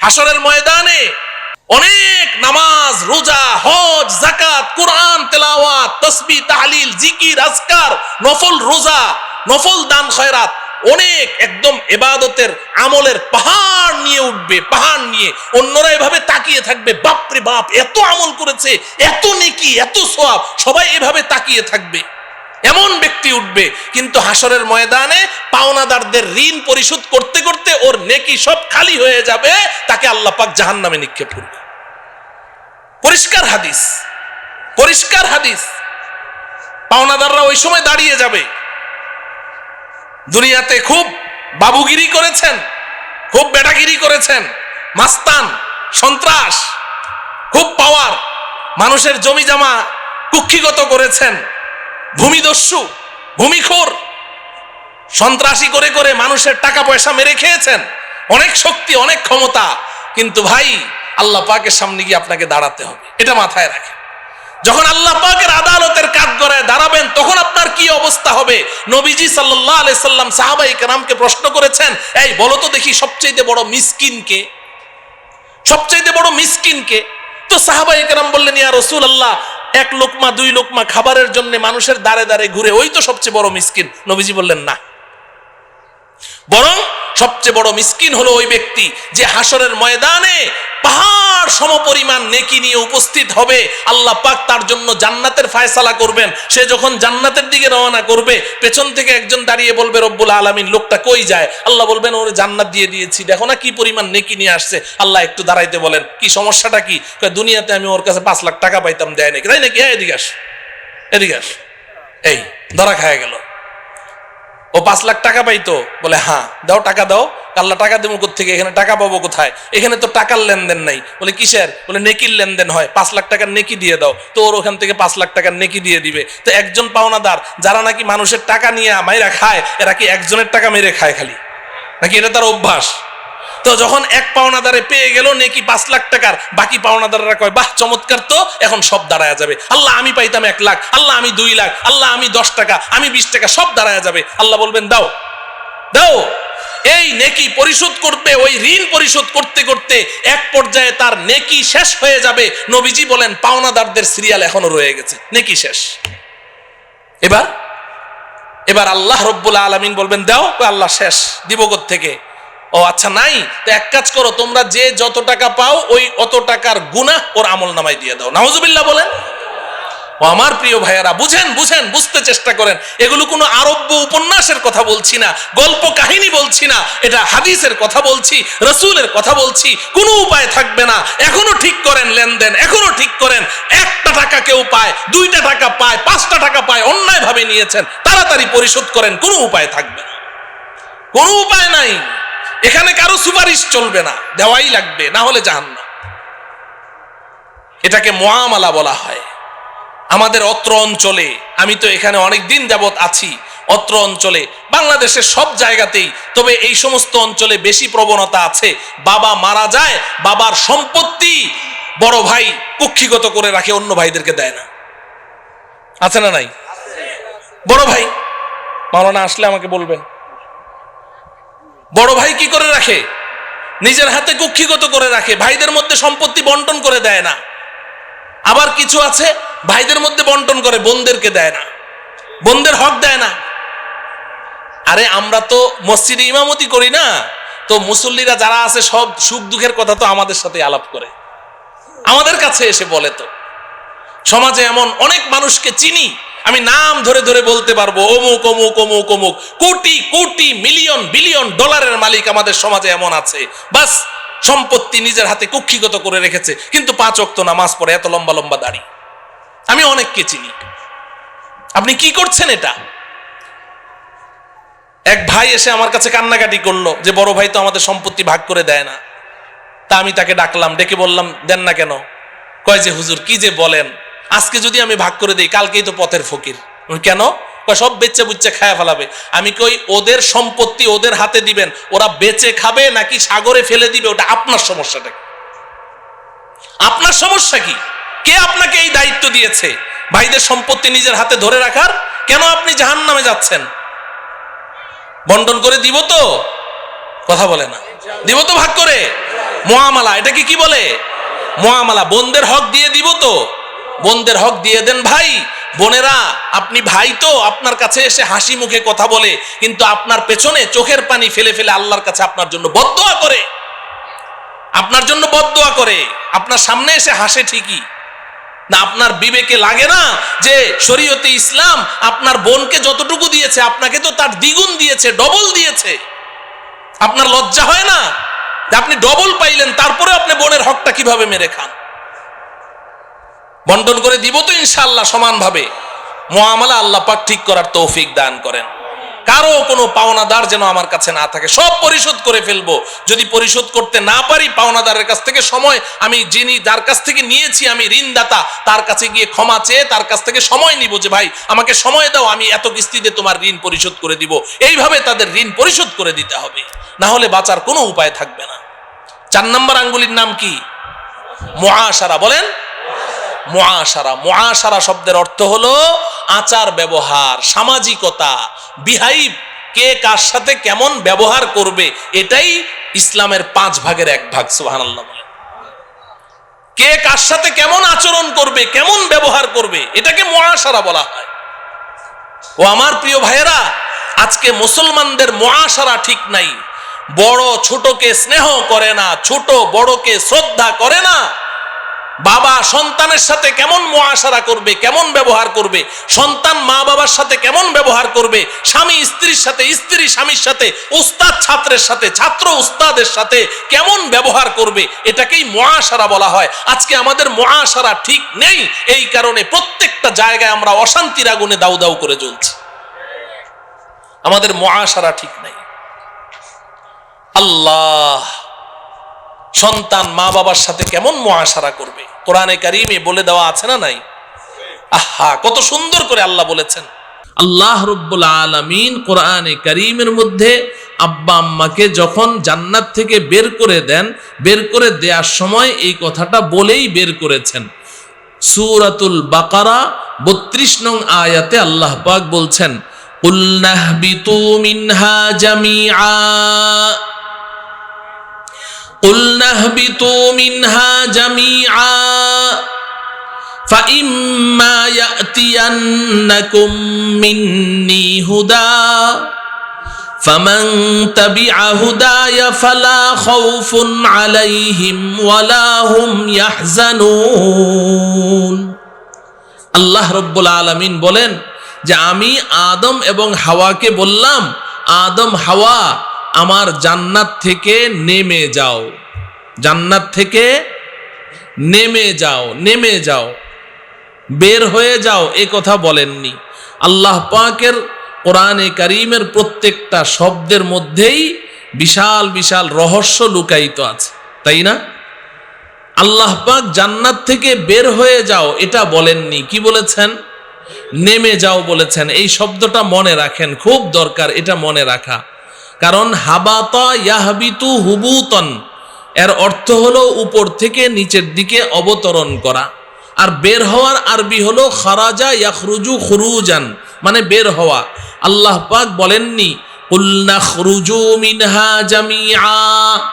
হাসরের ময়দানে অনেক নামাজ, রোজা, হজ জাকাত কোরআন, তেলাওয়াত, তসবি, তাহলিল, জিকির, আজকার, নফল রোজা, নফল দান, খয়রাত অনেক একদম এবাদতের আমলের পাহাড় নিয়ে উঠবে, পাহাড় নিয়ে। অন্যরা এভাবে তাকিয়ে থাকবে, বাপরে বাপ, এত আমল করেছে, এত নেকি, এত সোয়াব সবাই এভাবে তাকিয়ে থাকবে। এমন ব্যক্তি উঠবে, কিন্তু হাসরের ময়দানে পাওনাদারদের ঋণ পরিশোধ করতে করতে ওর নেকি সব খালি হয়ে যাবে, তাকে আল্লাহ পাক জাহান নামে নিক্ষেপ করবে। পরিষ্কার হাদিস পরিষ্কার হাদিস। পাওনাদাররা ওই সময় দাঁড়িয়ে যাবে। দুনিয়াতে খুব বাবুগিরি করেছেন, খুব বেটাগিরি করেছেন, মাস্তান, সন্ত্রাস, খুব পাওয়ার মানুষের জমি জামা কুক্ষিগত করেছেন। ভূমিদস্যু, ভূমিখোর। সন্ত্রাসী করে করে মানুষের টাকা পয়সা মেরে খেয়েছেন। অনেক শক্তি, অনেক ক্ষমতা। কিন্তু ভাই, আল্লাহ পাকের সামনে গিয়ে আপনাকে দাঁড়াতে হবে। এটা মাথায় রাখেন। যখন আল্লাহ পাকের আদালতের কাজ গড়ায় দাঁড়াবেন, তখন আপনার কি অবস্থা হবে? নবীজি সাল্লাহ আলাই সাল্লাম সাহাবাই কেরামকে প্রশ্ন করেছেন, এই, বলো তো দেখি সবচেয়ে বড় মিসকিনকে সবচাইতে বড় মিসকিনকে তো সাহাবাই কেরাম বললেন, ইয়া রসুল আল্লাহ এক লোকমা, দুই লোকমা খাবারের জন্য মানুষের দাঁড়ে দাঁড়ে ঘুরে, ওই তো সবচেয়ে বড় মিসকিন। নবীজি বললেন, না। বরং সবচেয়ে বড় মিসকিন হলো ওই ব্যক্তি যে হাসরের ময়দানে পাহাড় সমপরিমাণ নেকি নিয়ে উপস্থিত হবে। আল্লাহ পাক তার জন্য জান্নাতের ফায়সালা করবেন। সে যখন জান্নাতের দিকে রওনা করবে, পেছন থেকে একজন দাঁড়িয়ে বলবে, রব্বুল আলামিন, লোকটা কই যায়? আল্লাহ বলবেন, ওরে জান্নাত দিয়ে দিয়েছি। দেখো না কি পরিমাণ নেকি নিয়ে আসছে। আল্লাহ একটু দাঁড়াইতে বলেন, কি সমস্যাটা কি? দুনিয়াতে আমি ওর কাছে পাঁচ লাখ টাকা পাইতাম দেয় নাকি। তাই নাকি? হ্যাঁ এদিকে আস। এদিকে আস। এই, ধরা খায় গেল। ও পাঁচ লাখ টাকা পাইতো। বলে হ্যাঁ দাও টাকা দাও। আল্লাহ টাকা দেবো থেকে এখানে টাকা পাবো কোথায়? এখানে তো টাকার লেনদেন নাই। বলে, কিসের? বলে, নেকির লেনদেন হয়। পাঁচ লাখ টাকার নেকি দিয়ে দাও। তো ওর ওখান থেকে পাঁচ লাখ টাকার নেকি দিয়ে দিবে। তো একজন পাওনাদার, যারা নাকি মানুষের টাকা নিয়ে মাইরা খায়, এরা কি একজনের টাকা মেরে খায় খালি? নাকি এটা তার অভ্যাস? তো যখন এক পাওনাদারে পেয়ে গেল, নেকি পাঁচ লাখ টাকার, বাকি পাওনাদাররা কয়, বাহ, চমৎকার তো। এখন সব দাঁড়ায় যাবে। আল্লাহ, আমি পাইতাম এক লাখ, আল্লাহ, আমি দুই লাখ, আল্লাহ, আমি দশ টাকা, আমি বিশ টাকা, সব দাঁড়ায় যাবে। আল্লাহ বলবেন, দাও দাও। এই নেকি পরিশোধ করবে ওই ঋণ পরিশোধ করতে করতে এক পর্যায়ে তার নেকি শেষ হয়ে যাবে। নবীজি বলেন, পাওনাদারদের সিরিয়াল এখনও রয়ে গেছে, নেকি শেষ। এবার এবার আল্লাহ রব্বুল আলমিন বলবেন, দাও। আল্লাহ, শেষ, দিব থেকে ও আচ্ছা নাই, তো এক কাজ করো, তোমরা যে যত টাকা পাও, ওই অত টাকার গুনাহ ওর আমল নামাই দিয়ে দাও। নাউজুবিল্লাহ বলেন। ও আমার প্রিয় ভাইয়ারা, বুঝেন বুঝেন, বুঝতে চেষ্টা করেন। এগুলো কোনো আরব্য উপন্যাসের কথা বলছি না, গল্প কাহিনী বলছি না, এটা হাদিসের কথা বলছি, রসুলের কথা বলছি, কোনো উপায় থাকবে না। এখনও ঠিক করেন লেনদেন, এখনও ঠিক করেন। একটা টাকা কেউ পায়, দুইটা টাকা পায়, পাঁচটা টাকা পায়, অন্যায়ভাবে নিয়েছেন, তাড়াতাড়ি পরিশোধ করেন, কোনো উপায় থাকবে না। কোনো উপায় নাই। এখানে কারও সুপারিশ চলবে না, দেওয়াই লাগবে, না হলে জাহান্নাম। এটাকে মোয়ামালা বলা হয়। আমাদের অত্র অঞ্চলে, আমি তো এখানে অনেক দিন যাবত আছি, অত্র অঞ্চলে, বাংলাদেশের সব জায়গাতেই, তবে এই সমস্ত অঞ্চলে বেশি প্রবণতা আছে। বাবা মারা যায়, বাবার সম্পত্তি বড় ভাই কুক্ষিগত করে রাখে, অন্য ভাইদেরকে দেয় না। আছে না নাই? বড় ভাই। মাওলানা আসলে আমাকে বলবেন। বড় ভাই কি করে রাখে? নিজের হাতে কুক্ষিগত করে রাখে, ভাইদের মধ্যে সম্পত্তি বন্টন করে দেয় না। আবার কিছু আছে, ভাইদের মধ্যে বন্টন করে, বোনদেরকে দেয় না। বোনদের হক দেয় না। আরে আমরা তো মসজিদে ইমামতি করি না, তো মুসল্লিরা যারা আছে সব সুখ দুঃখের কথা তো আমাদের সাথে আলাপ করে। আমাদের কাছে এসে বলে তো, সমাজে এমন অনেক মানুষকে চিনি আমি নাম ধরে ধরে বলতে পারব, অমুক অমুক অমুক অমুক। কোটি কোটি, মিলিয়ন, বিলিয়ন ডলারের মালিক আমাদের সমাজে এমন আছে। বাস, সম্পত্তি নিজের হাতে কুক্ষিগত করে রেখেছে, কিন্তু পাঁচ অক্ত নামাজ পড়ে এত লম্বা লম্বা দাড়ি। আমি অনেককে চিনি। আপনি কি করছেন এটা? এক ভাই এসে আমার কাছে কান্নাকাটি করল যে, বড় ভাই তো আমাদের সম্পত্তি ভাগ করে দেয় না। তা আমি তাকে ডাকলাম, ডেকে বললাম, দেন না কেন? কয় যে, হুজুর, কি যে বলেন? আজকে যদি আমি ভাগ করে দিই, কালকেই তো পথের ফকির। কেন? সব বেচে বুচ্চে খায়া ফেলাবে। আমি কই, ওদের সম্পত্তি ওদের হাতে দিবেন, ওরা বেচে খাবে নাকি সাগরে ফেলে দিবে, ওটা আপনার সমস্যাটা আপনার সমস্যা কি? কে আপনাকে এই দায়িত্ব দিয়েছে? ভাইদের সম্পত্তি নিজের হাতে ধরে রাখার? কেন আপনি জাহান নামে যাচ্ছেন? বন্টন করে দিব তো? কথা বলে না। দিব তো ভাগ করে? মোয়ামালা এটাকে কি বলে? মোয়ামালা, বোনদের হক দিয়ে দিব তো? বোনদের হক দিয়ে দেন, ভাই, বোনেরা, আপনি ভাই তো, আপনার কাছে এসে হাসি মুখে কথা বলে, কিন্তু আপনার পেছনে চোখের পানি ফেলে ফেলে আল্লাহর কাছে আপনার জন্য বদদোয়া করে। আপনার জন্য বদদোয়া করে, আপনার সামনে এসে হাসে ঠিকই। না, আপনার বিবেকে লাগে না যে শরীয়তে ইসলাম আপনার বোনকে যতটুকু দিয়েছে, আপনাকে তো তার দ্বিগুণ দিয়েছে, ডবল দিয়েছে। আপনার লজ্জা হয় না? আপনি ডবল পাইলেন তারপরে আপনি বোনের হকটা কীভাবে মেরে খান? বন্টন করে দিব তো ইনশাআল্লাহ সমানভাবে। মোয়ামলা আল্লাহ পাক ঠিক করার তৌফিক দান করেন। কারও কোনো পাওনাদার যেন আমার কাছে না থাকে, সব পরিশোধ করে ফেলব। যদি পরিশোধ করতে না পারি, পাওনাদারের কাছ থেকে সময় আমি যিনি যার কাছ থেকে নিয়েছি আমি ঋণদাতা, তার কাছে গিয়ে ক্ষমা চেয়ে তার কাছ থেকে সময় নিব যে, ভাই, আমাকে সময় দাও, আমি এত কিস্তিতে তোমার ঋণ পরিশোধ করে দিব। এইভাবে তাদের ঋণ পরিশোধ করে দিতে হবে। না হলে বাঁচার কোনো উপায় থাকবে না। চার নম্বর আঙ্গুলির নাম কি? মহাসারা বলেন মহাসারা মহাসারা শব্দের অর্থ হলো আচার, ব্যবহার, সামাজিকতা বিহাইব কে কার সাথে কেমন ব্যবহার করবে, এটাই ইসলামের পাঁচ ভাগের এক ভাগ সুহান বলে কে কার সাথে কেমন আচরণ করবে, কেমন ব্যবহার করবে, এটাকে মহাসারা বলা হয়। ও আমার প্রিয় ভাইয়েরা, আজকে মুসলমানদের মহাসারা ঠিক নাই। বড় ছোটকে স্নেহ করে না, ছোট বড়কে শ্রদ্ধা করে না। বাবা সন্তানের সাথে কেমন মহাসারা করবে, কেমন ব্যবহার করবে? সন্তান মা বাবার সাথে কেমন ব্যবহার করবে? স্বামী স্ত্রীর সাথে, স্ত্রী স্বামীর সাথে, উস্তাদ ছাত্রের সাথে, ছাত্র উস্তাদের সাথে কেমন ব্যবহার করবে? এটাকেই মহাসারা বলা হয়। আজকে আমাদের মহাসারা ঠিক নেই। এই কারণে প্রত্যেকটা জায়গায় আমরা অশান্তির আগুনে দাউ দাউ করে জ্বলছি। আমাদের মহাসারা ঠিক নেই। আল্লাহ সন্তান মা বাবার সাথে কেমন মহাসারা করবে? কোরআনে কারিমে বলে দেওয়া আছে না নাই? আহা, কত সুন্দর করে আল্লাহ বলেছেন। আল্লাহ রব্বুল আলমিন কোরআনে করিমের মধ্যে আব্বা আম্মাকে যখন জান্নাত থেকে বের করে দেন, বের করে দেওয়ার সময় এই কথাটা বলেই বের করেছেন। সুরাতুল বাকারা বত্রিশ নং আয়াতে আল্লাহ পাক বলছেন কুল্নাহবিতু মিনহা জামিআ। قلنا اهبطوا منها جميعا فإما يأتينكم مني هدى فمن تبع هداي فلا خوف عليهم ولا هم يحزنون আল্লাহ রব্বুল আলমিন বলেন যে আমি আদম এবং হাওয়াকে বললাম আদম হাওয়া আমার জান্নাত থেকে নেমে যাও। জান্নাত থেকে নেমে যাও নেমে যাও। বের হয়ে যাও, এ কথা বলেননি। আল্লাহ পাকের কোরআনে কারিমের প্রত্যেকটা শব্দের মধ্যেই বিশাল বিশাল রহস্য লুকায়িত আছে, তাই না? আল্লাহ পাক জান্নাত থেকে বের হয়ে যাও, এটা বলেননি। কি বলেছেন? নেমে যাও বলেছেন। এই শব্দটা মনে রাখেন, খুব দরকার এটা মনে রাখা। কারণ হাবাতা ইয়াহবিতু হুবুতন, এর অর্থ হলো উপর থেকে নিচের দিকে অবতরণ করা। আর বের হওয়ার আরবি হলো খারাজা ইয়াখরুজু খুরুজান মানে বের হওয়া। আল্লাহ পাক বলেননি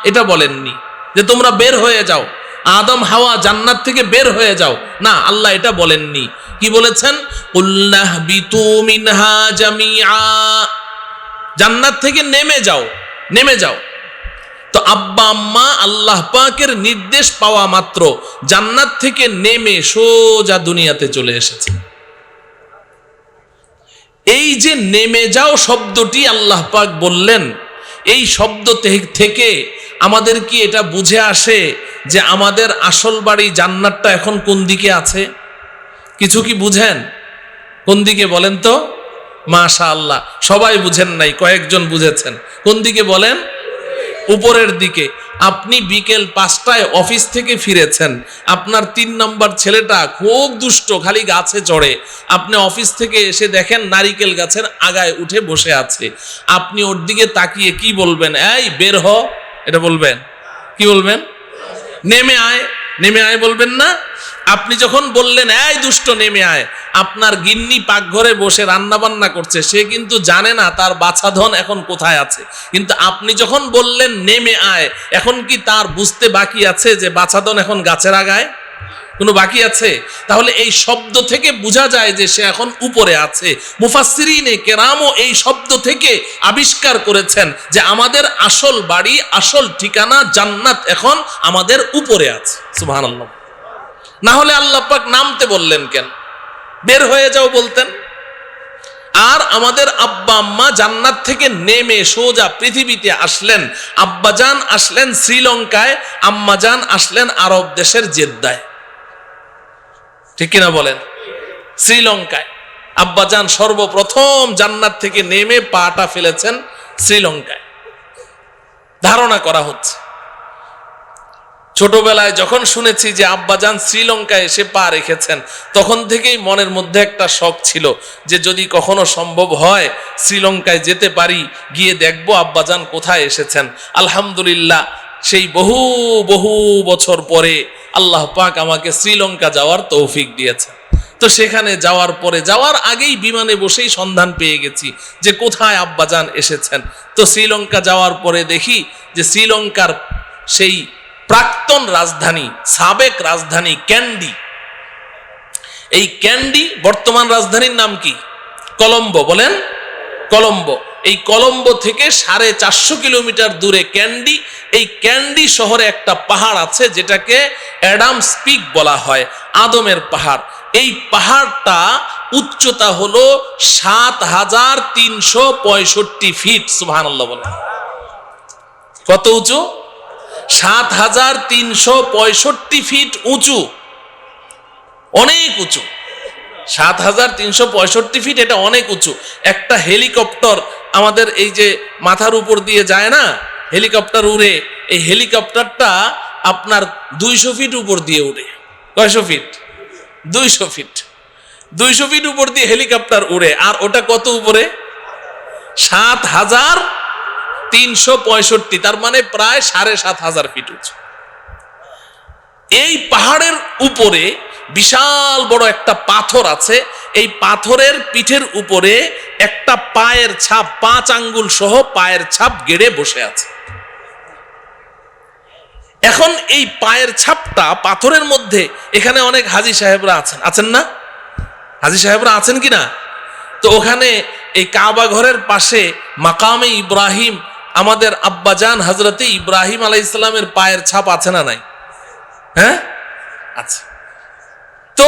এটা বলেননি, যে তোমরা বের হয়ে যাও। আদম, হাওয়া জান্নাত থেকে বের হয়ে যাও। না, আল্লাহ এটা বলেননি। কি বলেছেন? কুল্নাহ বিতু মিনহা জামিআ জান্নাত থেকে নেমে যাও নেমে যাও। তো আব্বা, আম্মা, আল্লাহ পাকের নির্দেশ পাওয়া মাত্র জান্নাত থেকে নেমে সোজা দুনিয়াতে চলে এসেছে। এই যে নেমে যাও শব্দটি আল্লাহ পাক বললেন, এই শব্দ থেকে আমাদের কি এটা বুঝে আসে যে আমাদের আসল বাড়ি জান্নাতটা এখন কোন দিকে আছে? কিছু কি বুঝেন? কোন দিকে বলেন তো? মাশা আল্লাহ সবাই বুঝেন নাই, কয়েকজন বুঝেছেন। কোন দিকে বলেন? উপরের দিকে। আপনি বিকেল পাঁচটায় অফিস থেকে ফিরেছেন। আপনার তিন নম্বর ছেলেটা খুব দুষ্ট, খালি গাছে চড়ে। আপনি অফিস থেকে এসে দেখেন নারিকেল গাছের আগায় উঠে বসে আছে। আপনি ওর দিকে তাকিয়ে কি বলবেন? এই, বের হ। এটা বলবেন। কি বলবেন? নেমে আয়। নেমে আয় বলবেন না? আপনি যখন বললেন, এই দুষ্ট, নেমে আয়। আপনার গিন্নি পাকঘরে বসে রান্না বান্না করছে, সে কিন্তু জানে না তার বাছাধন এখন কোথায় আছে। কিন্তু আপনি যখন বললেন, নেমে আয়, এখন কি তার বুঝতে বাকি আছে যে বাছাধন এখন গাছের আগায়? কোনো বাকি আছে? তাহলে এই শব্দ থেকে বোঝা যায় যে সে এখন উপরে আছে। মুফাসসিরিনে কেরামও এই শব্দ থেকে আবিষ্কার করেছেন যে আমাদের আসল বাড়ি, আসল ঠিকানা জান্নাত এখন আমাদের উপরে আছে। সুবহানাল্লাহ। না হলে আল্লাহ পাক নামতে বললেন কেন? বের হয়ে যাও বলতেন। আর আমাদের আব্বা আম্মা জান্নাত থেকে নেমে সোজা পৃথিবীতে আসলেন। আব্বাজান আসলেন শ্রীলঙ্কায় আম্মাজান আসলেন আরব দেশের জেদ্দায়। ঠিক কিনা বলেন? শ্রীলঙ্কায়। আব্বাজান সর্বপ্রথম জান্নাত থেকে নেমে পাটা ফেলেছেন শ্রীলঙ্কায়। ধারণা করা হচ্ছে। ছোটবেলায় যখন শুনেছি যে আব্বাজান শ্রীলঙ্কায় এসে পা রেখেছেন, তখন থেকেই মনের মধ্যে একটা শখ ছিল যে যদি কখনো সম্ভব হয় শ্রীলঙ্কায় যেতে পারি, গিয়ে দেখব আব্বাজান কোথায় এসেছেন। আলহামদুলিল্লাহ, সেই বহু বহু বছর পরে আল্লাহ পাক আমাকে শ্রীলঙ্কা যাওয়ার তৌফিক দিয়েছেন। তো সেখানে যাওয়ার পরে, যাওয়ার আগেই বিমানে বসেই সন্ধান পেয়ে গেছি যে কোথায় আব্বাজান এসেছেন। তো শ্রীলঙ্কা যাওয়ার পরে দেখি যে শ্রীলঙ্কার সেই প্রাক্তন রাজধানী, সাবেক রাজধানী ক্যান্ডি। এই ক্যান্ডি বর্তমান রাজধানীর নাম কি? কলম্বো, বলেন। কলম্বো। এই কলম্বো থেকে সাড়ে চারশো কিলোমিটার দূরে ক্যান্ডি। এই ক্যান্ডি শহরে একটা পাহাড় আছে, যেটাকে অ্যাডামস পিক বলা হয়, আদমের পাহাড়। এই পাহাড়টা উচ্চতা হলো সাত হাজার তিনশো পঁয়ষট্টি ফিট বলেন। কত উঁচু? সাত হাজার তিনশো পঁয়ষট্টি ফিট উঁচু। অনেক উঁচু। সাত হাজার তিনশো পঁয়ষট্টি ফিট এটা অনেক উঁচু। একটা হেলিকপ্টার আমাদের এই যে মাথার উপর দিয়ে যায় না? হেলিকপ্টার উড়ে। এই হেলিকপ্টারটা আপনার দুইশো ফিট উপর দিয়ে উড়ে। কয়শো ফিট? দুইশো ফিট। দুইশো ফিট উপর দিয়ে হেলিকপ্টার উড়ে। আর ওটা কত উপরে? সাত হাজার তিনশো পঁয়ষট্টি, তার মানে প্রায় সাড়ে সাত হাজার ফিট উঁচু। এই পাহাড়ের উপরে বিশাল বড় একটা পাথর আছে। এই পাথরের পিঠের উপরে একটা পায়ের ছাপ, পাঁচ আঙ্গুল সহ পায়ের ছাপ গেড়ে বসে আছে। এখন এই পায়ের ছাপটা পাথরের মধ্যে, এখানে অনেক হাজি সাহেবরা আছেন। আছেন না? হাজি সাহেবরা আছেন কি না তো ওখানে এই কাবা ঘরের পাশে মাকামে ইব্রাহিম আমাদের আব্বাজান হজরতে ইব্রাহিম আলাই ইসলামের পায়ের ছাপ আছে না নাই? হ্যাঁ? আচ্ছা তো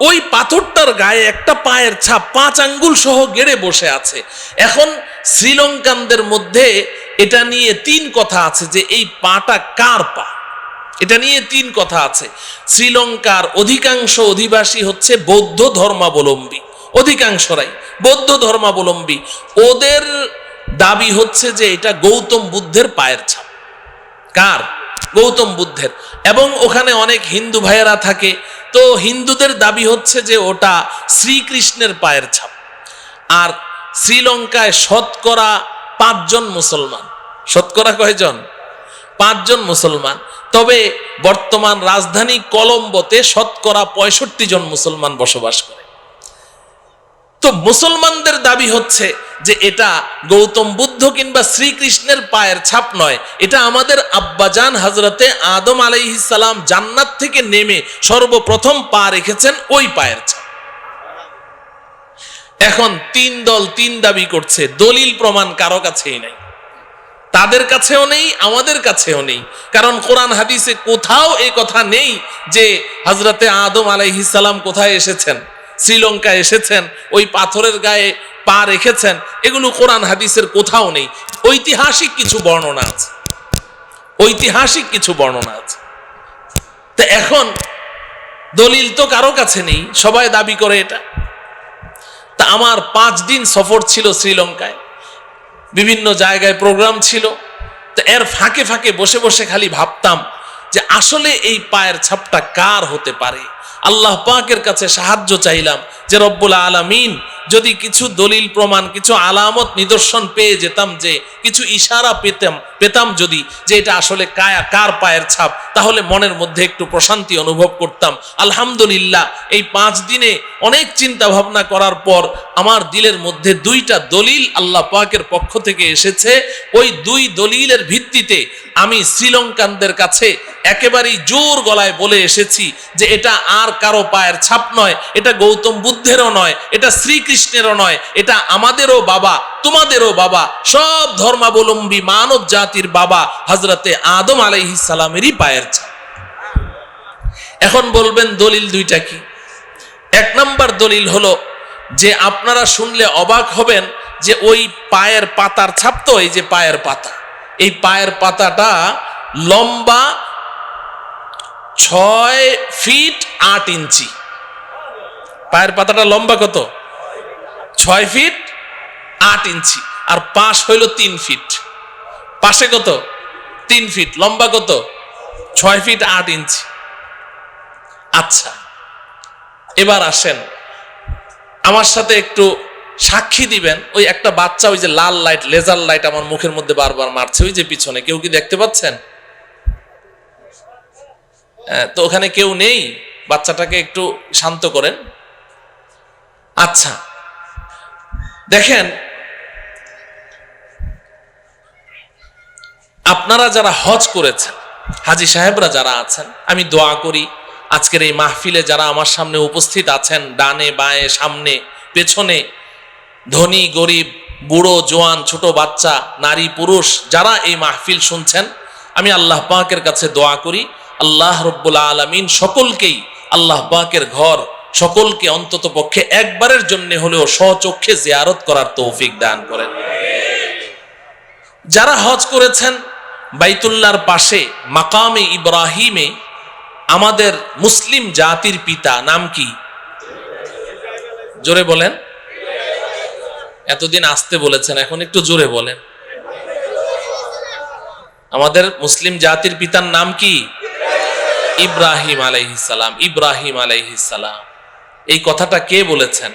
ওই পাথরটার গায়ে একটা পায়ের ছাপ পাঁচ আঙ্গুল সহ গেড়ে বসে আছে। এখন শ্রীলঙ্কানদের মধ্যে এটা নিয়ে তিন কথা আছে যে এই পাটা কার পা? এটা নিয়ে তিন কথা আছে। শ্রীলঙ্কার অধিকাংশ অধিবাসী হচ্ছে বৌদ্ধ ধর্মাবলম্বী। অধিকাংশরাই বৌদ্ধ ধর্মাবলম্বী। ওদের দাবি হচ্ছে যে এটা গৌতম বুদ্ধের পায়ের ছাপ। কার? গৌতম বুদ্ধের। এবং ওখানে অনেক হিন্দু ভাইয়েরা থাকে। তো হিন্দুদের দাবি হচ্ছে যে ওটা শ্রীকৃষ্ণের পায়ের ছাপ। আর শ্রীলঙ্কায় শতকরা পাঁচজন মুসলমান। শতকরা কয়জন? পাঁচজন মুসলমান। তবে বর্তমান রাজধানী কলম্বোতে শতকরা পঁয়ষট্টি জন মুসলমান বসবাস করে। তো মুসলমানদের দাবি হচ্ছে যে এটা গৌতম বুদ্ধ কিংবা শ্রীকৃষ্ণের পায়ের ছাপ নয়। এটা আমাদের আব্বাজান হজরতে আদম আলাইহিসালাম জান্নাত থেকে নেমে সর্বপ্রথম পা রেখেছেন ওই পায়ের ছাপ। এখন তিন দল তিন দাবি করছে, দলিল প্রমাণ কারও কাছেই নাই। তাদের কাছেও নেই, আমাদের কাছেও নেই। কারণ কোরআন হাদিসে কোথাও এই কথা নেই যে হজরতে আদম আলাইহিসালাম কোথায় এসেছেন। শ্রীলঙ্কা এসেছেন, ওই পাথরের গায়ে পা রেখেছেন, এগুলো কোরআন হাদিসের কোথাও নেই। ঐতিহাসিক কিছু বর্ণনা আছে। ঐতিহাসিক কিছু বর্ণনা আছে। তো এখন দলিল তো কারও কাছে নেই, সবাই দাবি করে এটা। তা আমার পাঁচ দিন সফর ছিল শ্রীলঙ্কায়, বিভিন্ন জায়গায় প্রোগ্রাম ছিল। তো এর ফাঁকে ফাঁকে বসে বসে খালি ভাবতাম যে আসলে এই পায়ের ছাপটা কার হতে পারে? আল্লাহ পাকের কাছে সাহায্য চাইলাম যে রব্বুল আলামিন যদি কিছু দলিল প্রমাণ, কিছু আলামত নিদর্শন পেয়ে যেতাম যে কিছু ইশারা পেতাম পেতাম যদি যে এটা আসলে কায়া, কার পায়ের ছাপ, তাহলে মনের মধ্যে একটু প্রশান্তি অনুভব করতাম। আলহামদুলিল্লাহ, এই পাঁচ দিনে অনেক চিন্তা ভাবনা করার পর আমার দিলের মধ্যে দুইটা দলিল আল্লাহ পাকের পক্ষ থেকে এসেছে। ওই দুই দলিলের ভিত্তিতে আমি শ্রীলঙ্কানদের কাছে একেবারেই জোর গলায় বলে এসেছি যে এটা আর কারও পায়ের ছাপ নয়, এটা গৌতম বুদ্ধেরও নয়, এটা শ্রীকৃষ্ণেরও নয়, এটা আমাদেরও বাবা, তোমাদেরও বাবা, সব ধর্মাবলম্বী মানব জাতির বাবা হজরতে আদম আলাইহিস সালামেরই পায়ের এখন বলবেন দলিল দুইটা কি? এক নাম্বার দলিল হলো যে আপনারা শুনলে অবাক হবেন যে ওই পায়ের পাতার ছাপ তো, এই যে পায়ের পাতা। এই পায়ের পাতাটা লম্বা ছয় ফিট আট ইঞ্চি। পায়ের পাতাটা লম্বা কত? ছয় ফিট আট ইঞ্চি। আর পাশ হইল তিন ফিট। পাশে কত? তিন ফিট লম্বা কত? ছয় ফিট আট ইঞ্চি আচ্ছা এবার আসেন। আমার সাথে একটু সাক্ষী দিবেন। ওই একটা বাচ্চা ওই যে লাল লাইট লেজার লাইট আমার মুখের মধ্যে বারবার মারছে। ওই যে পিছনে কেউ কি দেখতে পাচ্ছেন? হ্যাঁ, তো ওখানে কেউ নেই? বাচ্চাটাকে একটু শান্ত করেন। আচ্ছা দেখেন আপনারা যারা হজ করেছেন, হাজি সাহেবরা যারা আছেন, আমি দোয়া করি আজকের এই মাহফিলে যারা আমার সামনে উপস্থিত আছেন, ডানে, বায়ে, সামনে, পেছনে, ধনী, গরিব, বুড়ো, জোয়ান, ছোট বাচ্চা, নারী, পুরুষ, যারা এই মাহফিল শুনছেন, আমি আল্লাহ পাকের কাছে দোয়া করি, আল্লাহ রব্বুল আলমিন সকলকেই আল্লাহ পাকের ঘর, সকলকে অন্তত পক্ষে একবারের জন্য হলেও স্বচক্ষে জিয়ারত করার তৌফিক দান করেন। যারা হজ করেছেন বাইতুল্লার পাশে মাকামে ইব্রাহিমে আমাদের মুসলিম জাতির পিতা, নাম কি? জোরে বলেন। এতদিন আসতে বলেছেন, এখন একটু জোরে বলেন। আমাদের মুসলিম জাতির পিতার নাম কি? ইব্রাহিম আলাইহিসালাম ইব্রাহিম আলাইহিসালাম এই কথাটা কে বলেছেন?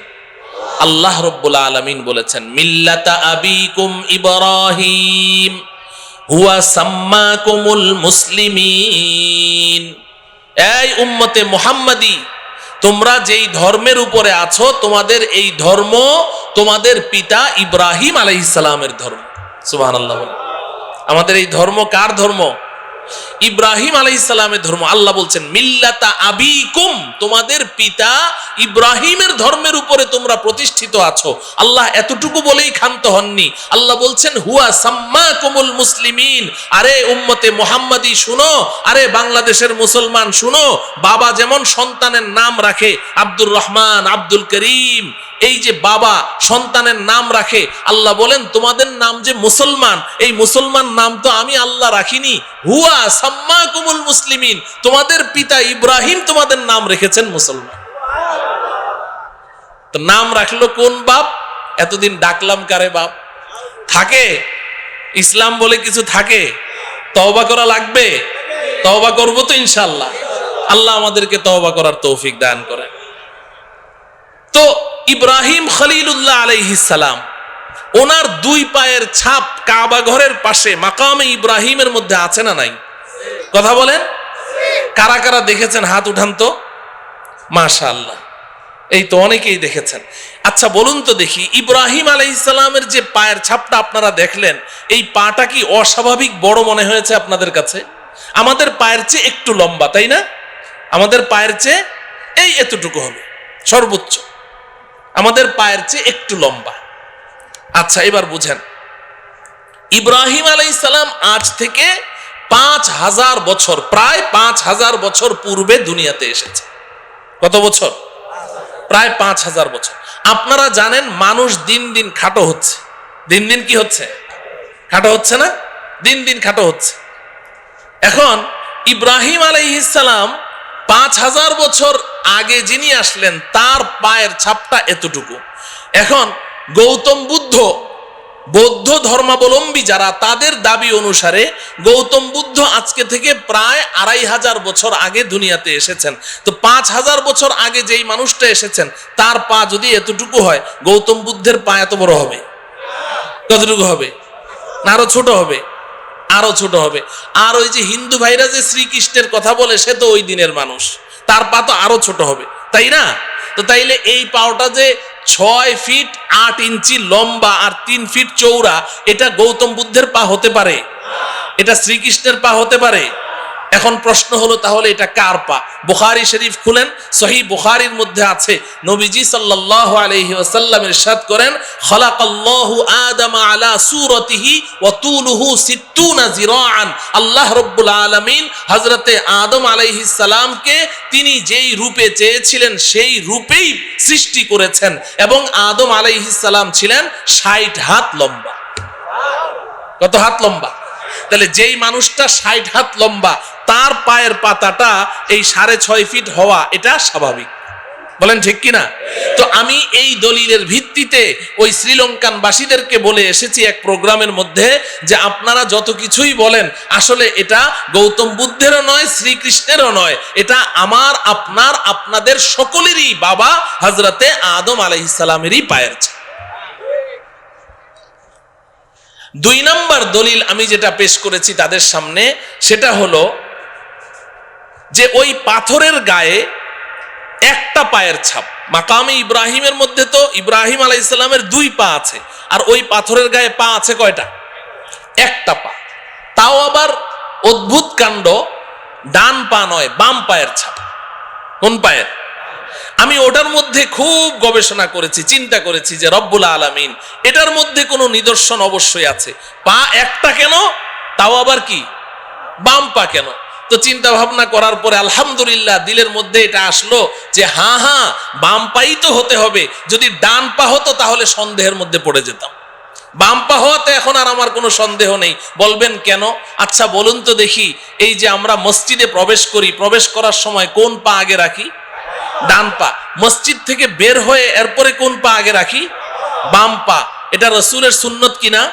আল্লাহ রব্বুল আলমিন বলেছেন, মিল্লাতা আবিকুম ইব্রাহিম। হুয়া সাম্মাকুমুল মুসলিমিন। এই উম্মতে মুহাম্মাদি, তোমরা যেই ধর্মের উপরে আছো, তোমাদের এই ধর্ম তোমাদের পিতা ইব্রাহিম আলাইহিসসালামের ধর্ম। সুবাহ আমাদের এই ধর্ম কার ধর্ম? ইব্রাহিম আলাইসালামের ধর্ম। আল্লাহ বলছেন, মিল্লাতা আবিকুম, তোমাদের পিতা ইব্রাহিমের ধর্মের উপরে তোমরা প্রতিষ্ঠিত আছো। আল্লাহ এতটুকু বলেই ক্ষান্ত হননি। আল্লাহ বলছেন, হুয়া সাম্মা কুমুল মুসলিমিন। আরে উম্মতে মোহাম্মদি, শুনো। আরে বাংলাদেশের মুসলমান, শুনো। বাবা যেমন সন্তানের নাম রাখে, আব্দুর রহমান, আব্দুল করিম, এই যে বাবা সন্তানের নাম রাখে, আল্লাহ বলেন, তোমাদের নাম যে মুসলমান, এই মুসলমান নাম তো আমি আল্লাহ রাখিনি। হুয়া সাম্মা কুমুল মুসলিমিন। তোমাদের পিতা ইব্রাহিম তোমাদের নাম রেখেছেন মুসলমান। তো নাম রাখল কোন বাপ? এতদিন ডাকলাম কারে বাপ? থাকে। ইসলাম বলে কিছু থাকে। তওবা করা লাগবে? তওবা করব তো ইনশাল্লাহ আল্লাহ আমাদেরকে তওবা করার তৌফিক দান করেন। তো ইব্রাহিম খলিলুল্লাহ আলাইহিসালাম ওনার দুই পায়ের ছাপ কাবা ঘরের পাশে, মাকামে ইব্রাহিমের মধ্যে আছে না নাই? কথা বলেন? কারা কারা দেখেছেন হাত উঠান তো মাশা আল্লাহ এই তো অনেকেই দেখেছেন। আচ্ছা বলুন তো দেখি, ইব্রাহিম আলাইসালামের যে পায়ের ছাপটা আপনারা দেখলেন, এই পাটা কি অস্বাভাবিক বড় মনে হয়েছে আপনাদের কাছে? আমাদের পায়ের চেয়ে একটু লম্বা, তাই না? আমাদের পায়ের চেয়ে এই এতটুকু হবে, সর্বোচ্চ। আমাদের পায়ের চেয়ে একটু লম্বা। আচ্ছা এবার বুঝেন। ইব্রাহিম আলাইসালাম আজ থেকে পাঁচ হাজার বছর, প্রায় পাঁচ হাজার বছর পূর্বে দুনিয়াতে এসেছে। কত বছর? প্রায় পাঁচ হাজার বছর। আপনারা জানেন মানুষ দিন দিন খাটো হচ্ছে। দিন দিন কি হচ্ছে? খাটো হচ্ছে না? দিন দিন খাটো হচ্ছে। এখন ইব্রাহিম আলাই আলাইহিসালাম পাঁচ হাজার বছর আগে যিনি আসলেন, তার পায়ের ছাপটা এতটুকু। এখন গৌতম বুদ্ধ, বৌদ্ধ ধর্মাবলম্বী যারা, তাদের দাবি অনুসারে গৌতম বুদ্ধ আজকে থেকে প্রায় আড়াই হাজার বছর আগে দুনিয়াতে এসেছেন। তো পাঁচ হাজার বছর আগে যেই মানুষটা এসেছেন, তার পা যদি এতটুকু হয়, গৌতম বুদ্ধের পা এত বড় হবে? কতটুকু হবে? আরও ছোট হবে? আরও ছোট হবে। আর ওই যে হিন্দু ভাইরা যে শ্রীকৃষ্ণের কথা বলে, সে তো ওই দিনের মানুষ। তার পা তো আরও ছোট হবে। তাই না? তো তাইলে এই পাওটা যে ছয় ফিট আট ইঞ্চি লম্বা আর তিন ফিট চৌড়া এটা গৌতম বুদ্ধের পা হতে পারে। এটা শ্রীকৃষ্ণের পা হতে পারে। এখন প্রশ্ন হলো তাহলে এটা কার পা? বুখারি শরীফ খুলেন সহি বুখারির মধ্যে আছে। নবীজি সাল্লাল্লাহু আলাইহি ওয়াসাল্লাম ইরশাদ করেন, খালাকাল্লাহু আদম আলা সূরাতিহি ওয়া তুলুহু 60 জিরাআন আল্লাহ রাব্বুল আলামিন হযরতে আদম আলাইহিস সালামকে তিনি যেই রূপে চেয়েছিলেন, সেই রূপেই সৃষ্টি করেছেন এবং আদম আলাইহিস সালাম ছিলেন 60 হাত লম্বা। কত হাত লম্বা? তাহলে যেই মানুষটা ষাট হাত লম্বা, তার পায়ের পাতাটা এই সাড়ে ছয় ফিট হওয়া, এটা স্বাভাবিক। বলেন ঠিক কিনা? তো আমি এই দলিলের ভিত্তিতে ওই শ্রীলঙ্কান বাসীদেরকে বলে এসেছি এক প্রোগ্রামের মধ্যে যে আপনারা যত কিছুই বলেন, আসলে এটা গৌতম বুদ্ধেরও নয়, শ্রীকৃষ্ণেরও নয়। এটা আমার, আপনার, আপনাদের সকলেরই বাবা হজরতে আদম আলাইসালামেরই পায়ের ছাপ দুই নম্বর দলিল আমি যেটা পেশ করেছি তাদের সামনে, সেটা হলো যে ওই পাথরের গায়ে একটা পায়ের ছাপ। মাকামে ইব্রাহিমের মধ্যে তো ইব্রাহিম আলাই ইসলামের দুই পা আছে, আর ওই পাথরের গায়ে পা আছে কয়টা? একটা পা। তাও আবার অদ্ভুত কাণ্ড, ডান পা নয়, বাম পায়ের ছাপ। কোন পায়ের? আমি ওটার মধ্যে খুব গবেষণা করেছি, চিন্তা করেছি যে রব্বুল আলামিন, এটার মধ্যে কোনো নিদর্শন অবশ্যই আছে। পা একটা কেন? তাও আবার কি? বাম পা কেন? তো চিন্তা ভাবনা করার পরে আলহামদুলিল্লাহ দিলের মধ্যে এটা আসলো যে হ্যাঁ হ্যাঁ বাম পাই তো হতে হবে। যদি ডান পা হতো তাহলে সন্দেহের মধ্যে পড়ে যেতাম। বাম পা হওয়াতে এখন আর আমার কোনো সন্দেহ নেই। বলবেন কেন? আচ্ছা বলুন তো দেখি, এই যে আমরা মসজিদে প্রবেশ করি, প্রবেশ করার সময় কোন পা আগে রাখি? ডান পা। মসজিদ থেকে বের হয়ে এরপরে কোন পা আগে রাখি? বাম পা। এটা রসুলের সুন্নত কিনা?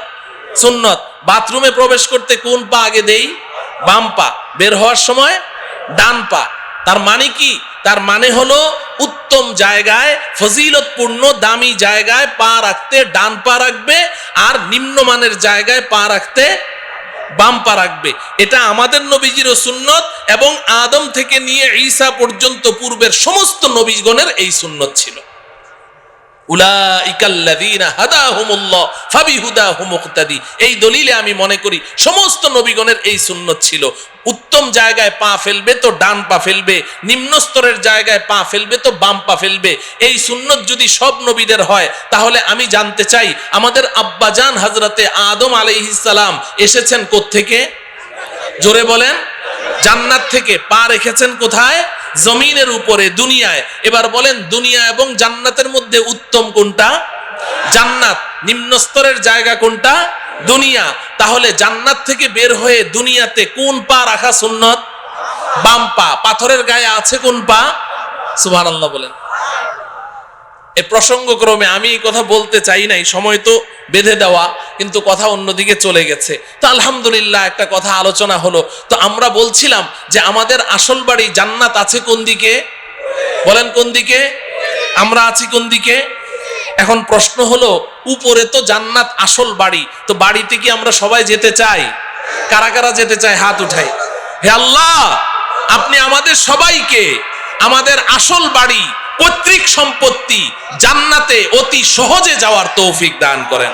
সুন্নত। বাথরুমে প্রবেশ করতে কোন পা আগে দেই? বাম পা। বের হওয়ার সময় ডান পা। তার মানে কি? তার মানে হলো উত্তম জায়গায়, ফজিলতপূর্ণ, দামি জায়গায় পা রাখতে ডান পা রাখবে আর নিম্নমানের জায়গায় পা রাখতে বাম পা রাখবে। এটা আমাদের নবীজিরও সুন্নত এবং আদম থেকে নিয়ে ঈসা পর্যন্ত পূর্বের সমস্ত নবীগণের এই সুন্নত ছিল। এই দলিলে আমি মনে করি সমস্ত নবীগণের এই সুন্নত ছিল। উত্তম জায়গায় পা ফেলবে তো ডান পা ফেলবে নিম্ন স্তরের জায়গায় পা ফেলবে তো বাম পা ফেলবে। এই সুন্নত যদি সব নবীদের হয়, তাহলে আমি জানতে চাই, আমাদের আব্বাজান হজরতে আদম আলাইহিসসালাম এসেছেন থেকে জোরে বলেন। জান্নাত থেকে পা রেখেছেন কোথায়? জমিনের উপরে দুনিয়ায়। এবার বলেন, দুনিয়া এবং জান্নাতের মধ্যে উত্তম কোনটা? জান্নাত। নিম্ন স্তরের জায়গা কোনটা? দুনিয়া। তাহলে জান্নাত থেকে বের হয়ে দুনিয়াতে কোন পা রাখা সুন্নত? বাম পা। পাথরের গায়ে আছে কোন পা? সুবহানাল্লাহ বলেন। এ প্রসঙ্গক্রমে আমি এই কথা বলতে চাই নাই, সময় তো বেঁধে দেওয়া, কিন্তু কথা অন্যদিকে চলে গেছে। তো আলহামদুলিল্লাহ একটা কথা আলোচনা হলো। তো আমরা বলছিলাম যে আমাদের আসল বাড়ি জান্নাত আছে কোন দিকে? বলেন কোন দিকে? আমরা আছি কোন দিকে? এখন প্রশ্ন হলো, উপরে তো জান্নাত আসল বাড়ি, তো বাড়িতে কি আমরা সবাই যেতে চাই? কারা কারা যেতে চায়? হাত উঠাই। হে আল্লাহ, আপনি আমাদের সবাইকে আমাদের আসল বাড়ি পৈতৃক সম্পত্তি জান্নাতে অতি সহজে যাওয়ার তৌফিক দান করেন।